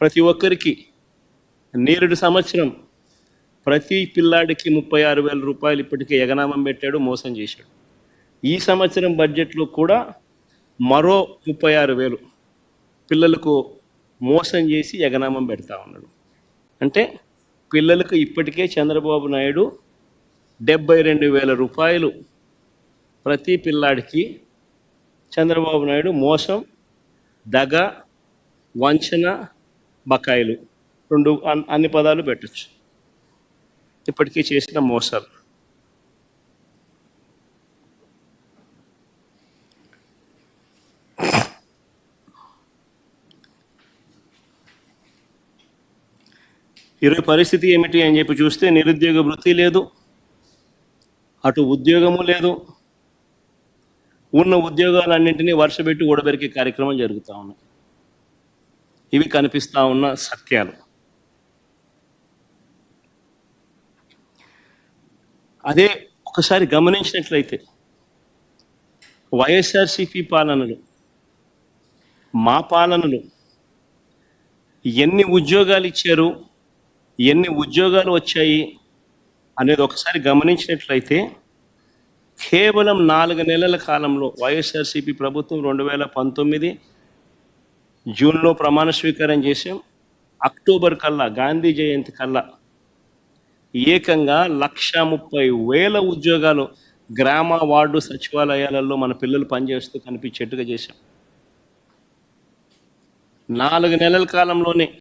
ప్రతి ఒక్కరికి నేరుడు సంవత్సరం ప్రతి పిల్లాడికి ముప్పై ఆరు వేల రూపాయలు ఇప్పటికే ఎగనామం పెట్టాడు మోసం చేశాడు. ఈ సంవత్సరం బడ్జెట్లో కూడా మరో ముప్పై ఆరు వేలు పిల్లలకు మోసం చేసి ఎగనామం పెడతా ఉన్నాడు. అంటే పిల్లలకు ఇప్పటికే చంద్రబాబు నాయుడు డెబ్బై రెండు వేల రూపాయలు ప్రతి పిల్లాడికి చంద్రబాబు నాయుడు మోసం దగ వంచన బకాయిలు. రెండు అన్ని పదాలు పెట్టచ్చు. ఇప్పటికీ చేసిన మోసాలు. ఈరోజు పరిస్థితి ఏమిటి అని చెప్పి చూస్తే నిరుద్యోగ వృత్తి లేదు. అటు ఉద్యోగము లేదు. ఉన్న ఉద్యోగాలన్నింటినీ వర్షపెట్టి ఊడబెరికే కార్యక్రమం జరుగుతూ ఉన్నాయి ఇవి కనిపిస్తూ ఉన్న సత్యాలు. అదే ఒకసారి గమనించినట్లయితే వైఎస్ఆర్సిపి పాలనలు మా పాలనలు ఎన్ని ఉద్యోగాలు ఇచ్చారు ఎన్ని ఉద్యోగాలు వచ్చాయి అనేది ఒకసారి గమనించినట్లయితే కేవలం నాలుగు నెలల కాలంలో వైఎస్ఆర్సీపీ ప్రభుత్వం రెండు వేల పంతొమ్మిది జూన్లో ప్రమాణ స్వీకారం చేసాం అక్టోబర్ కల్లా గాంధీ జయంతి కల్లా ఏకంగా లక్ష ముప్పై వేల ఉద్యోగాలు గ్రామ వార్డు సచివాలయాలలో మన పిల్లలు పనిచేస్తూ కనిపించేట్టుగా చేశాం. నాలుగు నెలల కాలంలోనే